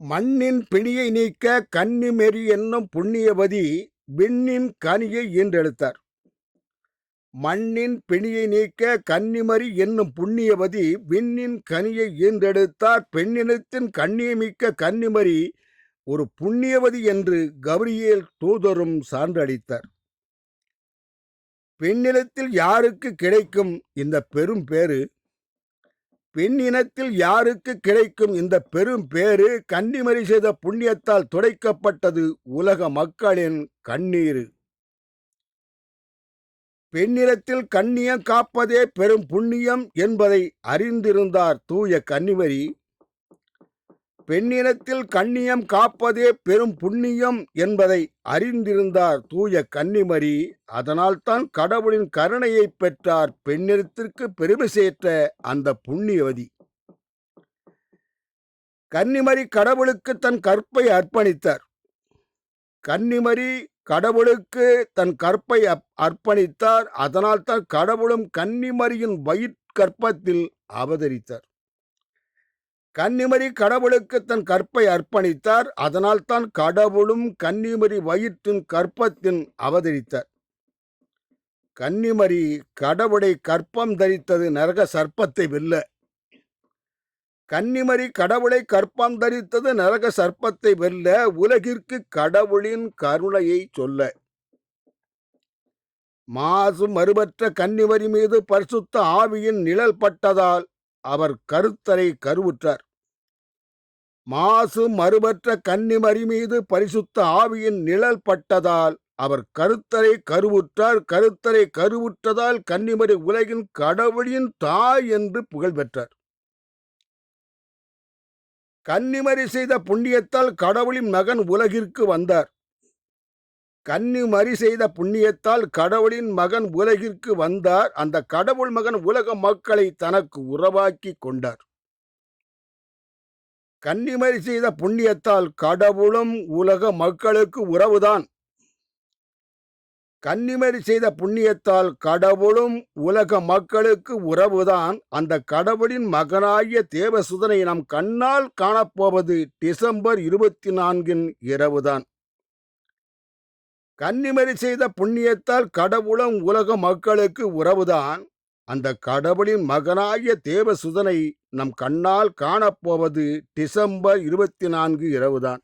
மண்ணின் பிணியை நீக்க கன்னிமெறி என்னும் புண்ணியவதி விண்ணின் கனியை ஈன்றெடுத்தார். மண்ணின் பிணியை நீக்க கன்னிமறி என்னும் புண்ணியவதி விண்ணின் கனியை ஈன்றெடுத்தார். பெண்ணினத்தின் கண்ணியமிக்க கன்னிமறி ஒரு புண்ணியவதி என்று கௌரியேல் தூதரும் சான்றளித்தார். பெண்ணிலத்தில் யாருக்கு கிடைக்கும் இந்த பெரும் பேறு? பெண்ணினத்தில் யாருக்கு கிடைக்கும் இந்த பெரும் பேறு கன்னிமரி செய்த புண்ணியத்தால் துடைக்கப்பட்டது உலக மக்களின் கண்ணீர். பெண்ணிடத்தில் கண்ணியம் காப்பதே பெரும் புண்ணியம் என்பதை அறிந்திருந்தார் தூய கன்னிமரி பெண்ணினத்தில் கண்ணியம் காப்பதே பெரும் புண்ணியம் என்பதை அறிந்திருந்தார் தூய கன்னிமரி. அதனால்தான் கடவுளின் கருணையை பெற்றார் பெண்ணினத்திற்கு பெருமை சேர்த்த அந்த புண்ணியவதி. கன்னிமரி கடவுளுக்கு தன் கற்பை அர்ப்பணித்தார். கன்னிமரி கடவுளுக்கு தன் கற்பை அர்ப்பணித்தார். அதனால் தான் கடவுளும் கன்னிமரியின் வயிற்கற்பத்தில் அவதரித்தார். கன்னிமரி கடவுளுக்கு தன் கற்பை அர்ப்பணித்தார். அதனால் தான் கடவுளும் கன்னிமரி வயிற்றின் கற்பத்தின் அவதரித்தார். கன்னிமரி கடவுளை கற்பம் தரித்தது நரக சர்ப்பத்தை வெல்ல. கன்னிமரி கடவுளை கற்பம் தரித்தது நரக சர்ப்பத்தை வெல்ல உலகிற்கு கடவுளின் கருணையை சொல்ல. மாசு மறுபற்ற கன்னிமரி மீது பரிசுத்த ஆவியின் நிழல் பட்டதால் அவர் கருத்தரை கருவுற்றார். மாசு மறுபற்ற கன்னிமரி மீது பரிசுத்த ஆவியின் நிழல் பட்டதால் அவர் கருத்தரை கருவுற்றார். கருத்தரை கருவுற்றதால் கன்னிமரி உலகின் கடவுளின் தாய் என்று புகழ் பெற்றார். கன்னிமரி செய்த புண்ணியத்தால் கடவுளின் மகன் உலகிற்கு வந்தார். கன்னிமரி செய்த புண்ணியத்தால் கடவுளின் மகன் உலகிற்கு வந்தார். அந்த கடவுள் மகன் உலக மக்களை தனக்கு உறவாக்கி கொண்டார். கன்னிமரி செய்த புண்ணியத்தால் கடவுளும் உலக மக்களுக்கு உறவுதான். கன்னிமரி செய்த புண்ணியத்தால் கடவுளும் உலக மக்களுக்கு உறவுதான். அந்த கடவுளின் மகனாகிய தேவசுதனை நம் கண்ணால் காணப்போவது டிசம்பர் இருபத்தி நான்கின் இரவுதான். கன்னிமரி செய்த புண்ணியத்தால் கடவுளும் உலக மக்களுக்கு உறவுதான். அந்த கடவுளின் மகனாகிய தேவசுதனை நம் கண்ணால் காணப்போவது டிசம்பர் இருபத்தி நான்கு இரவுதான்.